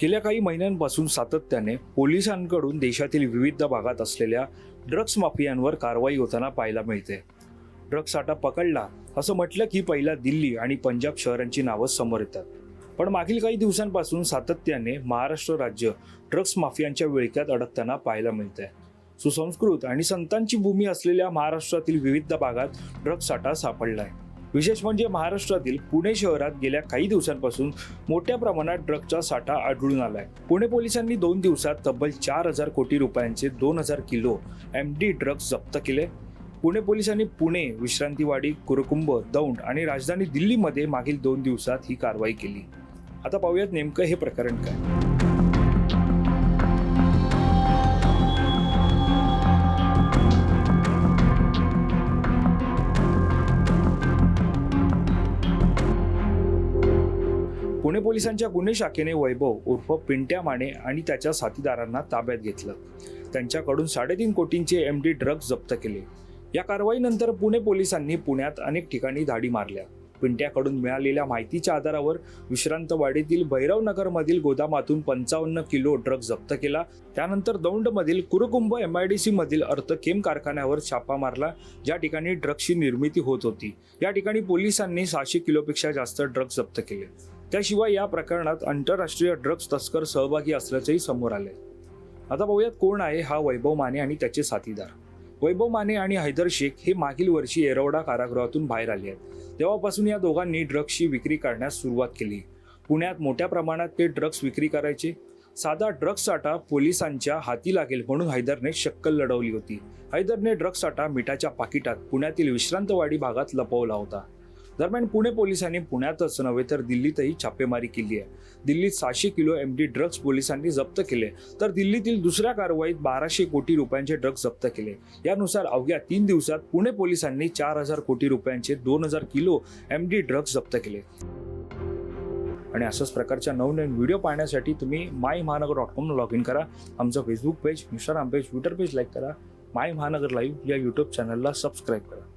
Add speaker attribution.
Speaker 1: गेल्या काही महिन्यांपासून सातत्याने पोलिसांकडून देशातील विविध भागात असलेल्या ड्रग्स माफियांवर कारवाई होताना पाहायला मिळते. ड्रग्स साठा पकडला असं म्हटलं की पहिला दिल्ली आणि पंजाब शहरांची नावं समोर येतात. पण मागील काही दिवसांपासून सातत्याने महाराष्ट्र राज्य ड्रग्स माफियांच्या विळख्यात अडकताना पाहायला मिळते सुसंस्कृत आणि संतांची भूमी असलेल्या महाराष्ट्रातील विविध भागात ड्रग्स साठा सापडला आहे विशेष म्हणजे महाराष्ट्रातील पुणे शहरात गेल्या काही दिवसांपासून मोठ्या प्रमाणात ड्रगचा साठा आढळून आलाय. पुणे पोलिसांनी दोन दिवसात तब्बल चार हजार कोटी रुपयांचे दोन हजार किलो एम डी ड्रग्ज जप्त केले. पुणे पोलिसांनी पुणे विश्रांतीवाडी कुरकुंभ दौंड आणि राजधानी दिल्लीमध्ये मागील दोन दिवसात ही कारवाई केली. आता पाहूयात नेमकं हे प्रकरण काय. पुणे पोलिसांच्या गुन्हे शाखेने वैभव उर्फ पिंट्या माने आणि त्याच्या साथीदारांना ताब्यात घेतलं. त्यांच्याकडून साडेतीन कोटींचे एम डी ड्रग्ज जप्त केले. या कारवाईनंतर पुणे पोलिसांनी पुण्यात अनेक ठिकाणी धाडी मारल्या. पिंट्याकडून मिळालेल्या माहितीच्या आधारावर विश्रांतवाडीतील भैरवनगरमधील गोदामातून पंचावन्न किलो ड्रग जप्त केला. त्यानंतर दौंडमधील Kurkumbh M I D C मधील अर्थकेम कारखान्यावर छापा मारला ज्या ठिकाणी ड्रग्सची निर्मिती होत होती. या ठिकाणी पोलिसांनी सहाशे किलोपेक्षा जास्त ड्रग्ज जप्त केले. त्याशिवाय या प्रकरणात आंतरराष्ट्रीय ड्रग्ज तस्कर सहभागी असल्याचंही समोर आले आता पाहूयात कोण आहे हा वैभव माने आणि त्याचे साथीदार. वैभव माने आणि हैदर शेख हे मागील वर्षी एरवडा कारागृहातून बाहेर आले आहेत. तेव्हापासून या दोघांनी ड्रग्सची विक्री करण्यास सुरुवात केली. पुण्यात मोठ्या प्रमाणात ते ड्रग्स विक्री करायचे. साधा ड्रग्स साठा पोलिसांच्या हाती लागेल म्हणून हैदरने शक्कल लढवली होती. हैदरने ड्रग्स साठा मिठाच्या पाकिटात पुण्यातील विश्रांतवाडी भागात लपवला होता. दरम्यान पुणे पोलिसांनी पुण्यातच नव्हे तर दिल्लीतही छापेमारी केली आहे. दिल्लीत सहाशे किलो एम डी ड्रग्ज पोलिसांनी जप्त केले. तर दिल्लीतील दुसऱ्या कारवाईत बाराशे कोटी रुपयांचे ड्रग्ज जप्त केले. यानुसार अवघ्या तीन दिवसात पुणे पोलिसांनी चार हजार कोटी रुपयांचे दोन हजार किलो एम डी ड्रग्ज जप्त केले. आणि अशाच प्रकारच्या नवनवीन व्हिडिओ पाहण्यासाठी तुम्ही माय महानगर डॉट कॉम लॉग इन करा. आमचं Facebook page Instagram page Twitter page like करा. माय महानगर लाईव्ह या यूट्यूब चॅनलला सबस्क्राईब करा.